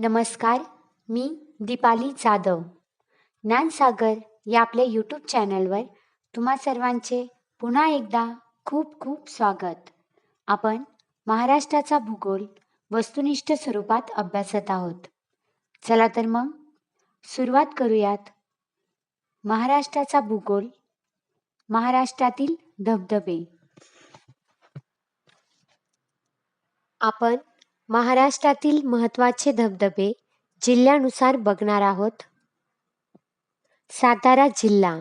नमस्कार मी दीपाली जाधव. ज्ञानसागर या आपल्या यूट्यूब चॅनलवर तुम्हा सर्वांचे पुन्हा एकदा खूप खूप स्वागत. आपण महाराष्ट्राचा भूगोल वस्तुनिष्ठ स्वरूपात अभ्यासत आहोत. चला तर मग सुरुवात करूयात. महाराष्ट्राचा भूगोल महाराष्ट्रातील धबधबे. आपण महाराष्ट्रातील महत्त्वाचे धबधबे जिल्ह्यानुसार बघणार आहोत. सातारा जिल्हा.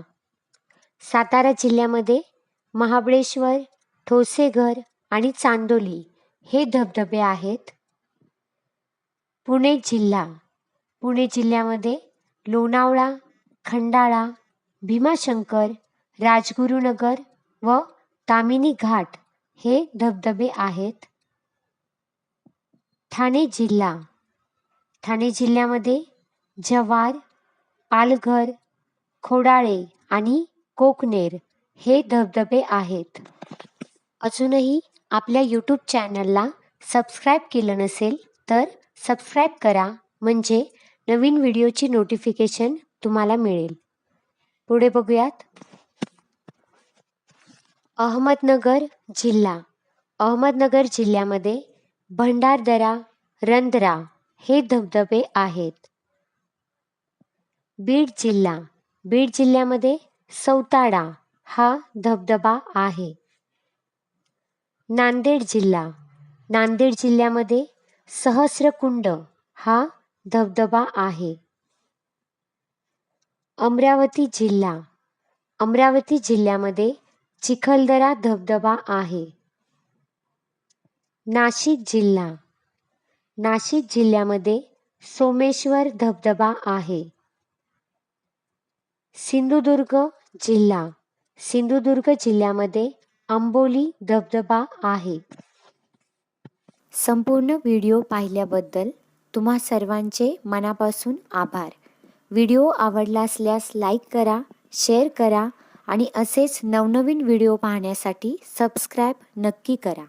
सातारा जिल्ह्यामध्ये महाबळेश्वर ठोसेघर आणि चांदोली हे धबधबे आहेत. पुणे जिल्हा. पुणे जिल्ह्यामध्ये लोणावळा खंडाळा भीमाशंकर राजगुरुनगर व तामिनी घाट हे धबधबे आहेत. ठाणे जिल्हा. ठाणे जिल्ह्यामध्ये जव्हार पालघर खोडाळे आणि कोकनेर हे धबधबे आहेत. अजूनही आपल्या यूट्यूब चॅनलला सबस्क्राईब केलं नसेल तर सबस्क्राईब करा म्हणजे नवीन व्हिडिओची नोटिफिकेशन तुम्हाला मिळेल. पुढे बघूयात. अहमदनगर जिल्हा. अहमदनगर जिल्ह्यामध्ये भंडारदरा रंध्रा हे धबधबे आहेत. बीड जिल्हा. बीड जिल्ह्यामध्ये सौताडा हा धबधबा आहे. नांदेड जिल्हा. नांदेड जिल्ह्यामध्ये सहस्रकुंड हा धबधबा आहे. अमरावती जिल्हा. अमरावती जिल्ह्यामध्ये चिखलदरा धबधबा आहे. नाशिक जिल्हा. नाशिक जिल्ह्यामध्ये सोमेश्वर धबधबा आहे. सिंधुदुर्ग जिल्हा. सिंधुदुर्ग जिल्ह्यामध्ये आंबोली धबधबा आहे. संपूर्ण व्हिडिओ पाहिल्याबद्दल तुम्हा सर्वांचे मनापासून आभार. व्हिडिओ आवडला असल्यास लाईक करा शेअर करा आणि असेच नवनवीन व्हिडिओ पाहण्यासाठी सबस्क्राईब नक्की करा.